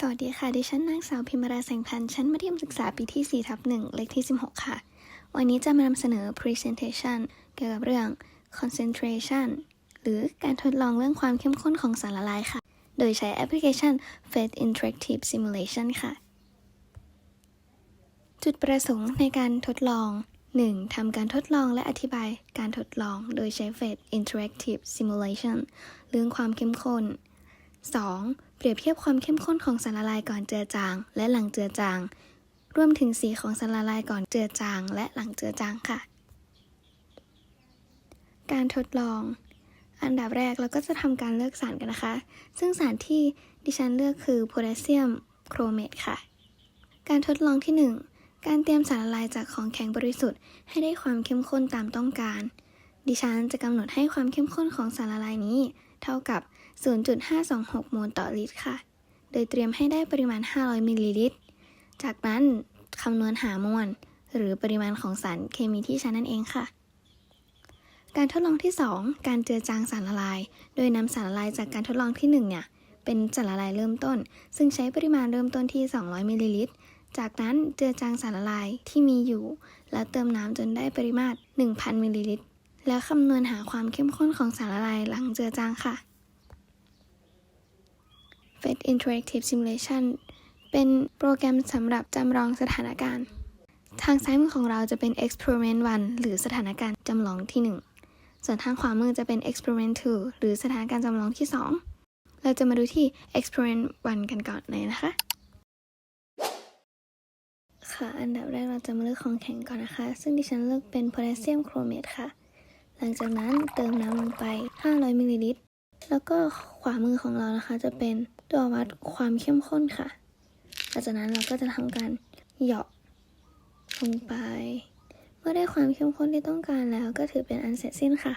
สวัสดีค่ะ ดิฉันนางสาวพิมราแสงพันธ์ชั้นมัธยมศึกษาปีที่ 4 ทับ 1 เลขที่ 16 ค่ะ วันนี้จะมานำเสนอ presentation เกี่ยวกับเรื่อง concentration หรือการทดลองเรื่องความเข้มข้นของสารละลายค่ะ โดยใช้แอปพลิเคชัน Fate Interactive Simulation ค่ะ จุดประสงค์ในการทดลอง 1. ทำการทดลองและอธิบายการทดลอง โดยใช้ Fate Interactive Simulation เรื่องความเข้มข้น 2. เปรียบเทียบความเข้มข้นของสารละลายก่อนเจือจาง และหลังเจือจาง รวมถึงสีของสารละลายก่อนเจือจาง และหลังเจือจางค่ะ การทดลอง อันดับแรกเราก็จะทำการเลือกสารกันนะคะ ซึ่งสารที่ดิฉันเลือกคือโพแทสเซียมโครเมตค่ะ การทดลองที่ 1 การเตรียมสารละลายจากของแข็งบริสุทธิ์ให้ได้ความเข้มข้นตามต้องการ ดิฉันจะกำหนดให้ความเข้มข้นของสารละลายนี้ เท่ากับ 0.526 โมลต่อลิตรค่ะ โดยเตรียมให้ได้ปริมาณ 500 มิลลิลิตร จากนั้นคำนวณหามวลหรือปริมาณของสารเคมีที่ใช้นั่นเองค่ะ การทดลองที่ 2 การเจือจางสารละลาย โดยนำสารละลายจากการทดลองที่1เนี่ยเป็นสารละลายเริ่มต้น ซึ่งใช้ปริมาณเริ่มต้นที่ 200 มิลลิลิตร จากนั้นเจือจางสารละลายที่มีอยู่ แล้วเติมน้ำจนได้ปริมาตร 1,000 มิลลิลิตร แล้วคำนวณหาความเข้มข้นของสารละลายหลังเจือจางค่ะ Fate Interactive Simulation เป็นโปรแกรมสำหรับจำลองสถานการณ์ ทางซ้ายมือของเราจะเป็น Experiment 1 หรือสถานการณ์จำลองที่ 1 ส่วนทางขวามือจะเป็น Experiment 2 หรือสถานการณ์จำลองที่ 2 เราจะมาดูที่ Experiment 1 กันก่อนเลยนะคะ ค่ะ อันดับแรกเราจะมาเลือกของแข็งก่อนนะคะ ซึ่งดิฉันเลือกเป็นโพแทสเซียมโครเมตค่ะ หลังจากนั้นเติมน้ำลงไป 500มิลลิลิตร แล้วก็ขวามือของเรานะคะ จะเป็นตัววัดความเข้มข้นค่ะ หลังจากนั้นเราก็จะทำการเหยาะลงไป เมื่อได้ความเข้มข้นที่ต้องการแล้วก็ถือเป็นอันเสร็จสิ้นค่ะ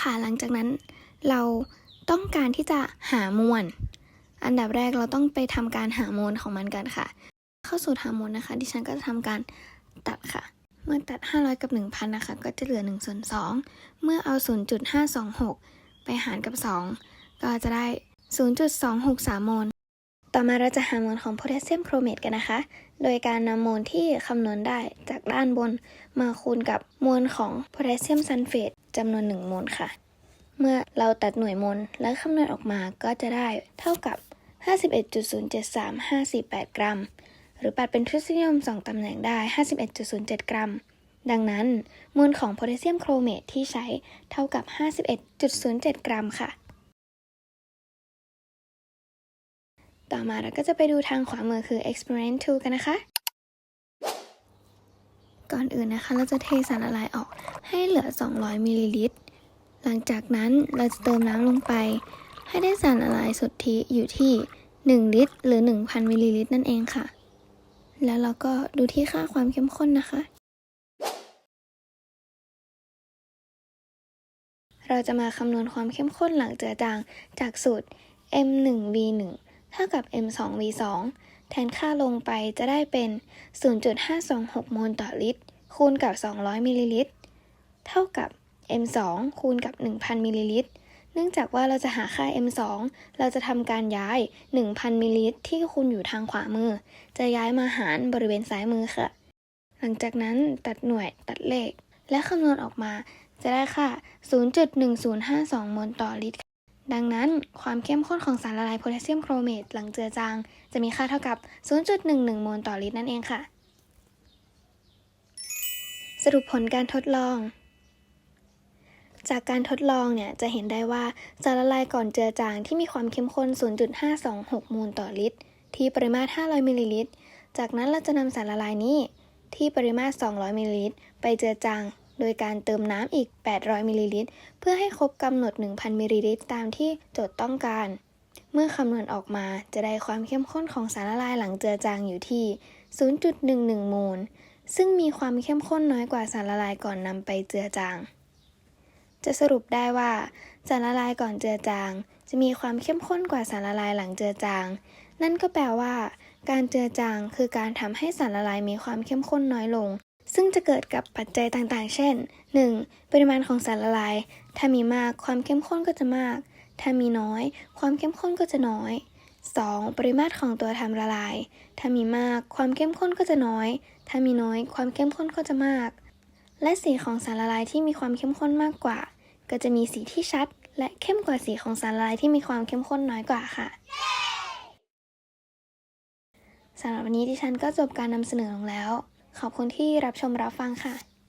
ค่ะหลังจากนั้นเราต้องการที่จะหามวล อันดับแรกเราต้องไปทำการหามวลของมันกันค่ะ เข้าสู่หามวลนะคะ ดิฉันก็จะทำการ ตัดค่ะ เมื่อตัด 500 กับ 1,000 นะคะ ก็จะเหลือ1ส่วน2เมื่อเอา 0.526 ไปหารกับ 2 ก็จะได้ 0.263 โมล ต่อมาเราจะหามวลของโพแทสเซียมโครเมตกันนะคะ โดยการนำโมลที่คำนวณได้จากด้านบนมาคูณกับมวลของโพแทสเซียมซัลเฟตจำนวน 1 โมลค่ะ เมื่อเราตัดหน่วยมลและคำนวณออกมาก็จะได้เท่ากับ 51.073548กรัม หรือปัดเป็นทศนิยม2ตำแหน่งได้ 51.07 กรัม ดังนั้น มวลของโพแทสเซียมโครเมตที่ใช้เท่ากับ 51.07 กรัมค่ะ ต่อมาเราก็จะไปดูทางขวามือคือ experiment 2 กันนะคะก่อนอื่นนะคะ เราจะเทสารละลายออกให้เหลือ 200 มิลลิลิตร หลังจากนั้นเราจะเติมน้ำลงไป ให้ได้สารละลายสุทธิอยู่ที่ 1 ลิตร หรือ 1,000 มิลลิลิตรนั่นเองค่ะ แล้วเราก็ดูที่ค่าความเข้มข้นนะคะ เราจะมาคำนวณความเข้มข้นหลังเจือจางจากสูตร m1v1 เท่ากับ m2v2 แทนค่าลงไปจะได้เป็น 0.526 โมลต่อลิตร คูณกับ 200 มิลลิลิตร เท่ากับ m2 คูณกับ 1,000 มิลลิลิตร เนื่องจากว่าเราจะหาค่า m2 เราจะทำการย้าย 1,000มิลลิลิตรที่คูณอยู่ทางขวามือ จะย้ายมาหารบริเวณซ้ายมือค่ะ หลังจากนั้นตัดหน่วยตัดเลข และคำนวณออกมา จะได้ค่า 0.1052โมลต่อลิตร ดังนั้นความเข้มข้นของสารละลายโพแทสเซียมโครเมตหลังเจือจาง จะมีค่าเท่ากับ 0.11โมลต่อลิตรนั่นเองค่ะ สรุปผลการทดลอง จากการทดลองเนี่ยจะเห็นได้ว่าสารละลายก่อนเจือจางที่มีความเข้มข้น 0.526โมลต่อลิตร ที่ปริมาตร 500 มิลลิลิตร จากนั้นเราจะนำสารละลายนี้ ที่ปริมาตร 200 มิลลิลิตร ไปเจือจางโดยการเติมน้ำอีก 800 มิลลิลิตร เพื่อให้ครบกำหนด 1,000 มิลลิลิตร ตามที่โจทย์ต้องการ เมื่อคำนวณออกมาจะได้ความเข้มข้นของสารละลายหลังเจือจางอยู่ที่ 0.11โมลซึ่งมีความเข้มข้นน้อยกว่าสารละลายก่อนนำไปเจือจาง จะสรุปได้ว่าสารละลายก่อนเจือจาง จะมีความเข้มข้นกว่าสารละลายหลังเจือจาง นั่นก็แปลว่า การเจือจางคือการทำให้สารละลายมีความเข้มข้นน้อยลง ซึ่งจะเกิดกับปัจจัยต่างๆ เช่น 1. ปริมาณของสารละลาย ถ้ามีมากความเข้มข้นก็จะมาก ถ้ามีน้อย ความเข้มข้นก็จะน้อย 2. ปริมาตรของตัวทำละลาย ถ้ามีมากความเข้มข้นก็จะน้อย ถ้ามีน้อย ความเข้มข้นก็จะมาก และสีของสารละลายที่มีความเข้มข้นมากกว่า ก็จะมีสีที่ชัด และเข้มกว่าสีของสารละลายที่มีความเข้มข้นน้อยกว่าค่ะสำหรับวันนี้ดิฉันก็จบการนำเสนอลงแล้ว ขอบคุณที่รับชมรับฟังค่ะ